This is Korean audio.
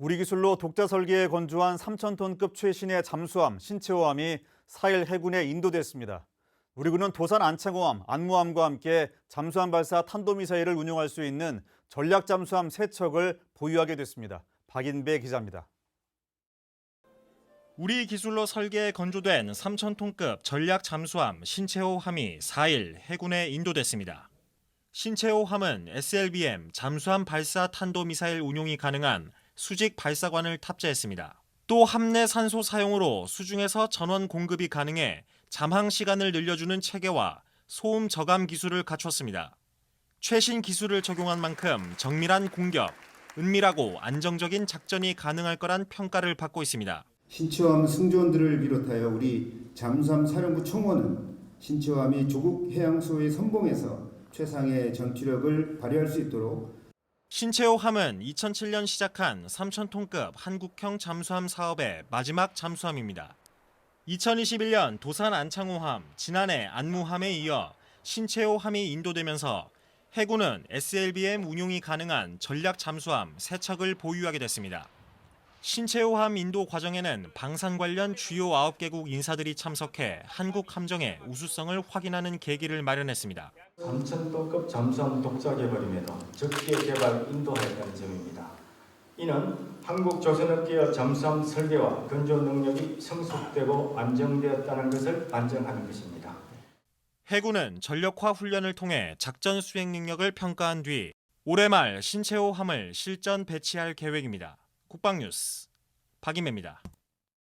우리 기술로 독자 설계에 건조한 3,000톤급 최신의 잠수함 신체호함이 4일 해군에 인도됐습니다. 우리 군은 도산 안창호함, 안무함과 함께 잠수함 발사 탄도미사일을 운용할 수 있는 전략 잠수함 3척을 보유하게 됐습니다. 박인배 기자입니다. 우리 기술로 설계에 건조된 3,000톤급 전략 잠수함 신체호함이 4일 해군에 인도됐습니다. 신체호함은 SLBM 잠수함 발사 탄도 미사일 운용이 가능한 수직 발사관을 탑재했습니다. 또 함내 산소 사용으로 수중에서 전원 공급이 가능해 잠항 시간을 늘려주는 체계와 소음 저감 기술을 갖췄습니다. 최신 기술을 적용한 만큼 정밀한 공격, 은밀하고 안정적인 작전이 가능할 거란 평가를 받고 있습니다. 신체함 승조원들을 비롯하여 우리 잠수함 사령부 총원은 신체함이 조국 해양소의 선봉에서 최상의 전투력을 발휘할 수 있도록 신체호함은 2007년 시작한 3,000톤급 한국형 잠수함 사업의 마지막 잠수함입니다. 2021년 도산 안창호함, 지난해 안무함에 이어 신체호함이 인도되면서 해군은 SLBM 운용이 가능한 전략 잠수함 3척을 보유하게 됐습니다. 신체호함 인도 과정에는 방산 관련 주요 9개국 인사들이 참석해 한국 함정의 우수성을 확인하는 계기를 마련했습니다. 3,000톤급 잠수함 독자 개발임에도 적기에 개발 인도하였다는 점입니다. 이는 한국 조선업계의 잠수함 설계와 건조 능력이 성숙되고 안정되었다는 것을 반증하는 것입니다. 해군은 전력화 훈련을 통해 작전 수행 능력을 평가한 뒤 올해 말 신체호함을 실전 배치할 계획입니다. 국방뉴스 박임혜입니다.